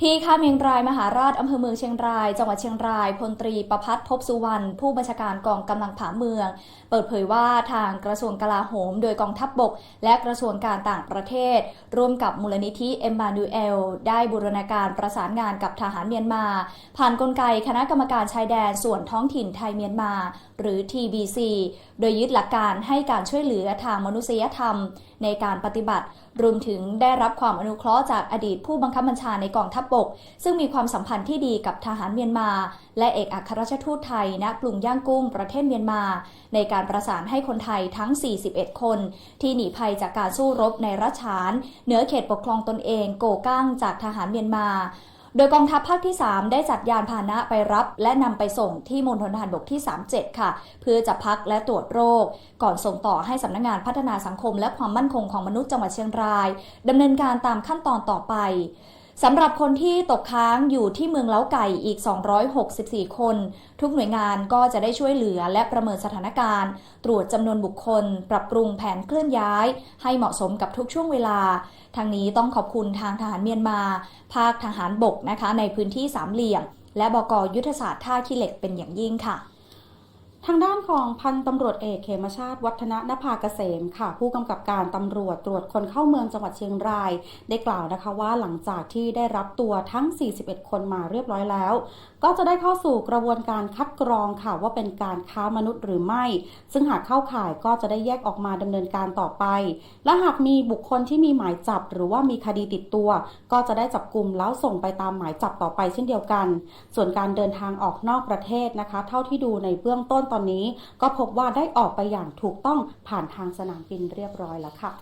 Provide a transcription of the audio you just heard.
ที่ค่าเมียงรายมหาราชอำเภอเมืองเชียงราย จังหวัดเชียงรายพลตรีประพัฒน์พบสุวรรณผู้บัญชาการกองกำลังผาเมือง เปิดเผยว่าทางกระทรวงกลาโหม โดยกองทัพบบก และกระทรวงการต่างประเทศ ร่วมกับมูลนิธิเอ็มมานูเอลได้บูรณาการประสานงานกับทหารเมียนมา ผ่านกลไกคณะกรรมการชายแดนส่วนท้องถิ่นไทยเมียนมา หรือ TBC โดยยึดหลักการให้การช่วยเหลือทางมนุษยธรรม ในการปฏิบัติ รวมถึงได้รับความอนุเคราะห์จากอดีตผู้บังคับบัญชาในกองทัพบก ซึ่งมีความสัมพันธ์ที่ดีกับทหารเมียนมา และเอกอัครราชทูตไทยณกรุงย่างกุ้งประเทศเมียนมา ในการประสานให้คนไทยทั้ง 41 คน ที่หนีภัยจากการสู้รบในรัชานเหนือเขตปกครองตนเองโกก้างจากทหารเมียนมาโดยกองทัพภาคที่ 3 ได้จัดยานพาหนะไปรับ และนำไปส่งที่มณฑลทหารบกที่ 37 ค่ะ เพื่อจะพักและตรวจโรค ก่อนส่งต่อให้สำนักงานพัฒนาสังคมและความมั่นคงของมนุษย์จังหวัดเชียงรายดำเนินการตามขั้นตอนต่อไป สำหรับคนที่ตกค้างอยู่ที่เมืองเล้าไก่อีก 264 คน ทุกหน่วยงานก็จะได้ช่วยเหลือและประเมินสถานการณ์ ตรวจจำนวนบุคคล ปรับปรุงแผนเคลื่อนย้าย ให้เหมาะสมกับทุกช่วงเวลา ทางนี้ต้องขอบคุณทางทหารเมียนมา ภาคทหารบกนะคะในพื้นที่สามเหลี่ยม และบกยุทธศาสตร์ท่าขี้เหล็กเป็นอย่างยิ่งค่ะ ทางด้านของพันตำรวจเอกเขมชาติ วัฒนนภาเกษมค่ะ ผู้กำกับการตำรวจตรวจคนเข้าเมืองจังหวัดเชียงราย ได้กล่าวนะคะว่าหลังจากที่ได้รับตัวทั้ง 41 คนมาเรียบร้อยแล้ว ก็จะได้เข้าสู่กระบวนการคัดกรองค่ะว่าเป็นการค้ามนุษย์หรือไม่ ซึ่งหากเข้าข่ายก็จะได้แยกออกมาดำเนินการต่อไป และหากมีบุคคลที่มีหมายจับ หรือว่ามีคดีติดตัว ก็จะได้จับกลุ่มแล้วส่งไปตามหมายจับต่อไปเช่นเดียวกัน ส่วนการเดินทางออกนอกประเทศนะคะ เท่าที่ดูในเบื้องต้นตอนนี้ก็พบว่าได้ออกไปอย่างถูกต้องผ่านทางสนามบินเรียบร้อยแล้วค่ะ